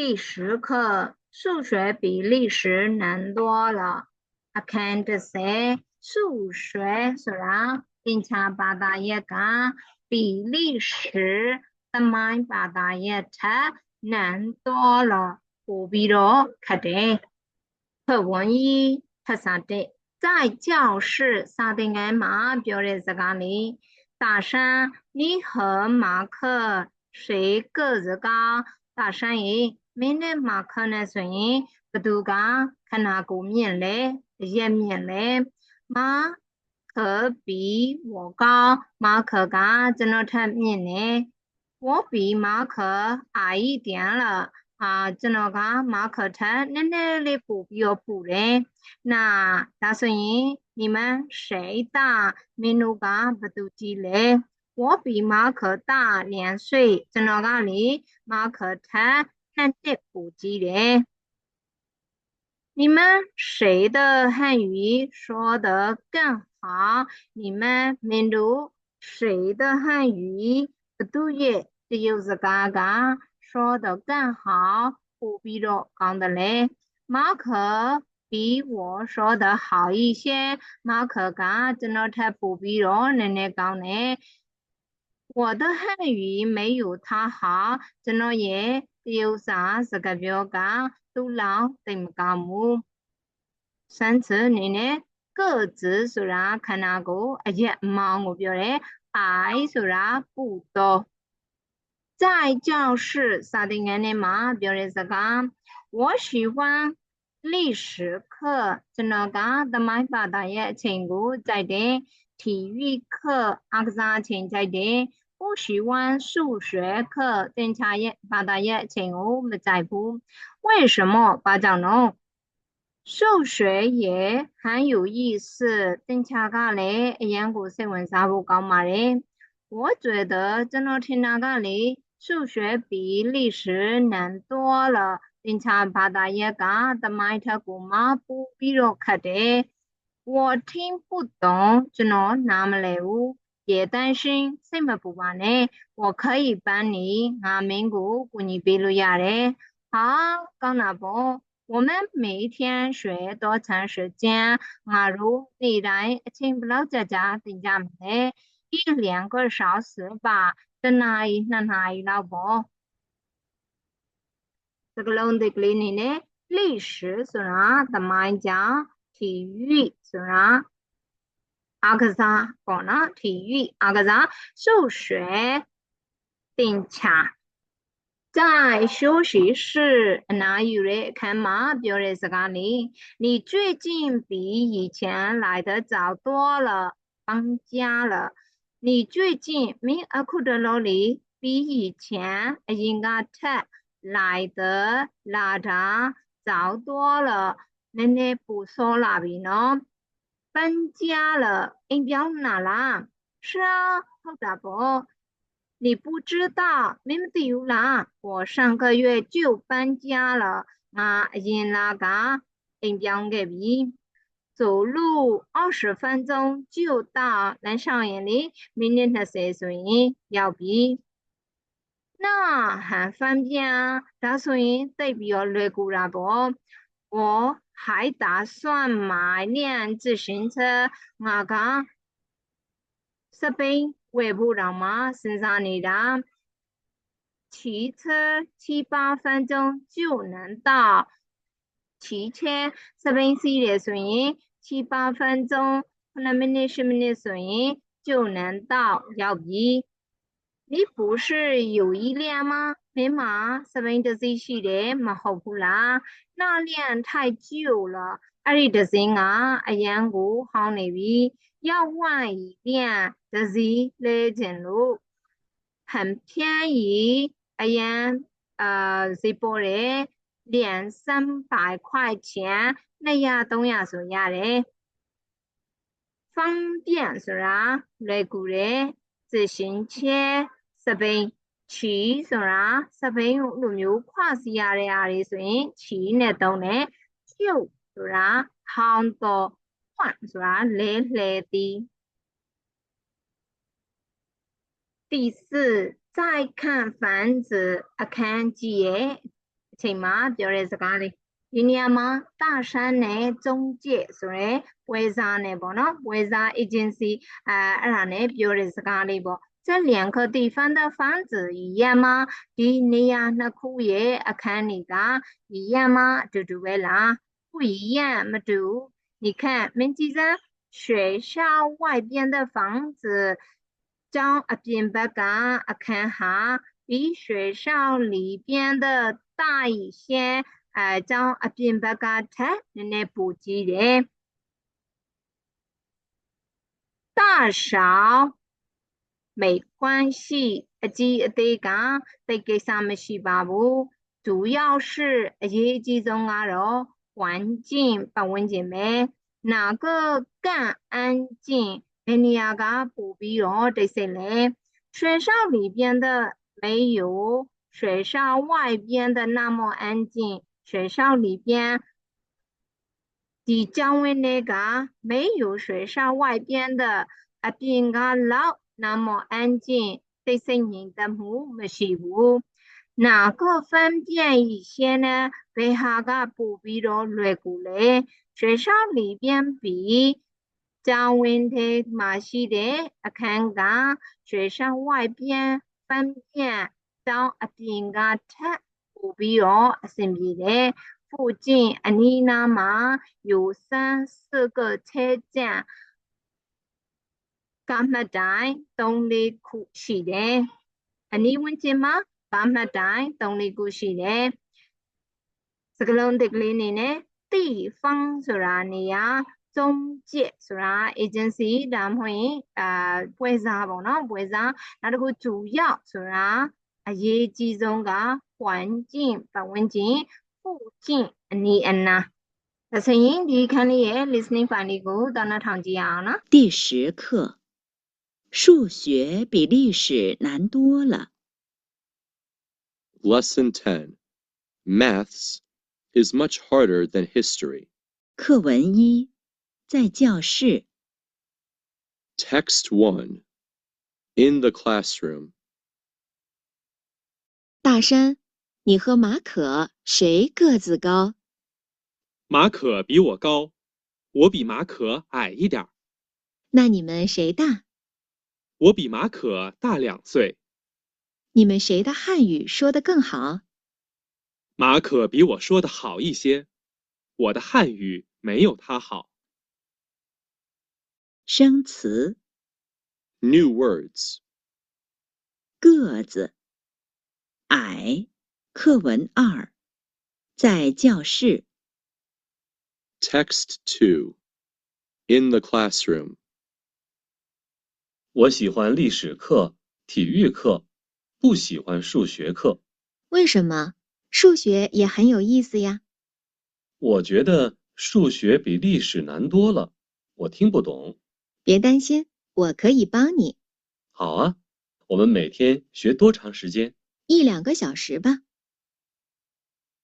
第十课，数学比历史难多了。I can't say 数学虽然更加八大也讲，比历史的买八大也差难多了。不必了，看的。课文一，课三的，在教室三的挨骂，表的这个里，大山，你和马克谁个子高？大山一。 မင်းနဲ့မှာခနဲ့ဆိုရင်ဘသူကခန္ဓာကိုယ်မြင့်လဲရက်မြင့်လဲမ可比我高马可ကကျွန်တော်ထက်မြင့်နေ我比马可矮一点了啊ကျွန်တော်က马可ထက်နည်းနည်းလေးပိုပြီးတော့ပူတယ်那ဒါဆိုရင်你们谁大မင်းတို့ကဘသူကြီးလဲ我比马可大两岁ကျွန်တော်ကလေ马可ထ က်看这古籍人，你们谁的汉语说的更好？你们民族谁的汉语不对？这就是刚刚说的更好，不比着讲的嘞。马可比我说的好一些，马可讲真的他不比着奶奶讲嘞。我的汉语没有他好，真的也。 有啥是个表讲都老对唔讲么？上次你呢个子虽然看那个，而且忙我表嘞，爱虽然不多。在教室啥的眼里嘛，表嘞是讲，我喜欢历史课，真的讲，的买把大爷请我在的体育课阿个啥请在的。 不喜欢数学课，检查一八大一，请我们在乎为什么八讲呢？数学也很有意思，检查个嘞，研究新闻啥不搞嘛嘞？我觉得真的听那个嘞，数学比历史难多了。检查八大一个的买条股嘛不比较快的，我听不懂，真的那么累哦。 别担心，什么不完呢？我可以帮你，俺民国给你比录下嘞。好，刚那不，我们每天学多长时间？俺如你来，请不老家家等家没？一两个小时吧。在哪里？那哪里老婆？这个龙的给你呢？历史是啥？怎么讲？体育是啥？ 阿克萨讲了体育，阿克萨数学，顶恰在休息室哪有人看嘛？表的是哪里？你最近比以前来的早多了，搬家了。你最近没阿库的老里比以前应该特来的拉长早多了。奶奶不说那边呢？ 搬家了，你表哪啦？是啊，好大伯？你不知道，没么的有啦。我上个月就搬家了，那因那个你表隔壁，走路二十分钟就到南上园里。明天他岁数要比，那很方便啊。打算代表来过啦不？我。还打算买辆自行车，我讲这边外部让嘛身上你的，骑车七八分钟就能到，骑车这边是的声音，七八分钟，那么你什么的声音就能到，要不。你不是有一辆吗？ 没嘛，这边的这些的嘛好不啦？那辆太旧了。阿里的人啊，哎呀，我好那边要换一辆，这是来正路，很便宜。哎呀，呃，这波嘞两三百块钱，那呀东呀说呀嘞，方便是吧？来过嘞自行车。 十倍取是啦，十倍有六秒跨时呀的呀的，所以取呢都呢就是啦，很多换是啦，来来的。第四，再看房子，啊看几页， ချိန်မှာပြောတဲ့စကားလေးဒီနေရာမှာ大山နဲ့中介ဆိုရဲပွဲစားနဲ့ပေါ့နော်ပွဲစား agency အဲအဲ့ဒါနဲ့ပြောတဲ့စကားလေးပေါ့ 这两个地方的房子一样吗？迪尼亚那库耶啊看你的一样吗？嘟嘟威拉不一样嘛嘟你看门禁声学校外边的房子张阿边白干阿看哈比学校里边的大一些呃张阿边白干才奶奶不急的。大勺没关系，记得讲，得给上面洗把不？主要是业绩中啊，咯，环境不稳洁没，哪个更安静？哎，你啊个不必哦，这些嘞，学校里边的没有，学校外边的那么安静，学校里边。你讲完那个没有学校外边的啊，边个老那么安静，对圣灵的母没是无。哪个方便一些呢？被哈个不必罗略过嘞。学校里边比教文的马西的阿看个，学校外边方便到阿边个特不必罗身边的。附近阿尼那嘛有三四个车站。 ကမှတ်တိုင်3လေးခုရှိတယ်။အနီးဝန်းကျင်မှာဗာမှတ်တိုင်3လေးခုရှိတယ်။စကလုံးတစ်ကလေးနေနဲ့တိဖန်းဆိုတာနေရာစုံကျက်ဆိုတာ agency ဒါမှမဟုတ်ရင်အာပွဲစားပေါ့နော်ပွဲစားနောက်တစ်ခုဂျူရောက်ဆိုတာအရေးကြီးဆုံးကဟွမ်ကျင်ပတ်ဝန်းကျင်ဖူကျင်အနီအနာဒါဆိုရင်ဒီခန်းလေးရဲ့ listening file ကိုတော့နှောင်ကြည့်ရအောင်နော်第10课数学比历史难多了 Lesson 10 Maths is much harder than history. 课文一在教室 Text One, In the classroom. 大山你和马可谁个子高？马可比我高，我比马可矮一点儿。那你们谁大？我比马可大两岁。你们谁的汉语说得更好？马可比我说的好一些，我的汉语没有他好。生词。New words。个子。矮。课文二，在教室。Text two, in the classroom。我喜欢历史课、体育课，不喜欢数学课。为什么？数学也很有意思呀。我觉得数学比历史难多了，我听不懂。别担心，我可以帮你。好啊，我们每天学多长时间？一两个小时吧。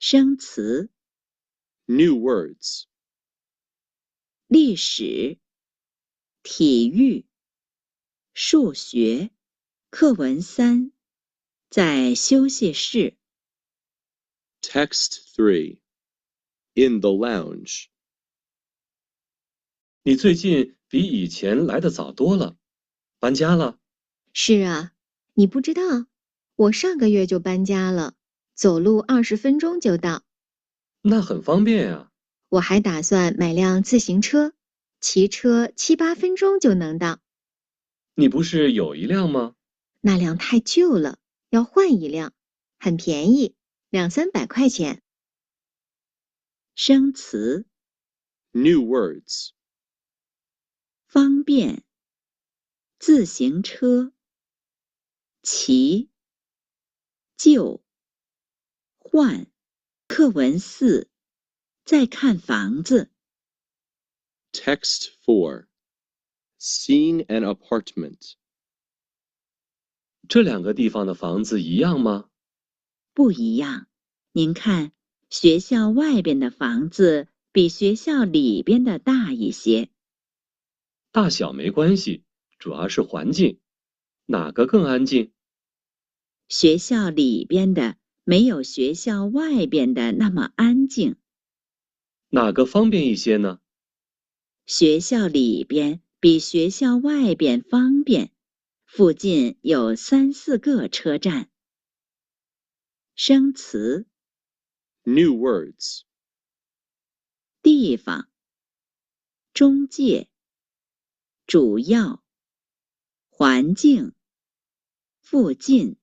生词，new words，历史、体育、数学，课文三，在休息室。Text three, in the lounge。你最近比以前来的早多了，搬家了？是啊，你不知道，我上个月就搬家了。走路二十分钟就到，那很方便呀。我还打算买辆自行车，骑车七八分钟就能到。你不是有一辆吗？那辆太旧了，要换一辆，很便宜，两三百块钱。生词，new words，方便，自行车，骑，旧。换，课文四，再看房子。Text four, seeing an apartment。这两个地方的房子一样吗？不一样。您看，学校外边的房子比学校里边的大一些。大小没关系，主要是环境。哪个更安静？学校里边的。没有学校外边的那么安静。哪个方便一些呢？学校里边比学校外边方便，附近有三四个车站。生词 New words. 地方、中介、主要、环境、附近。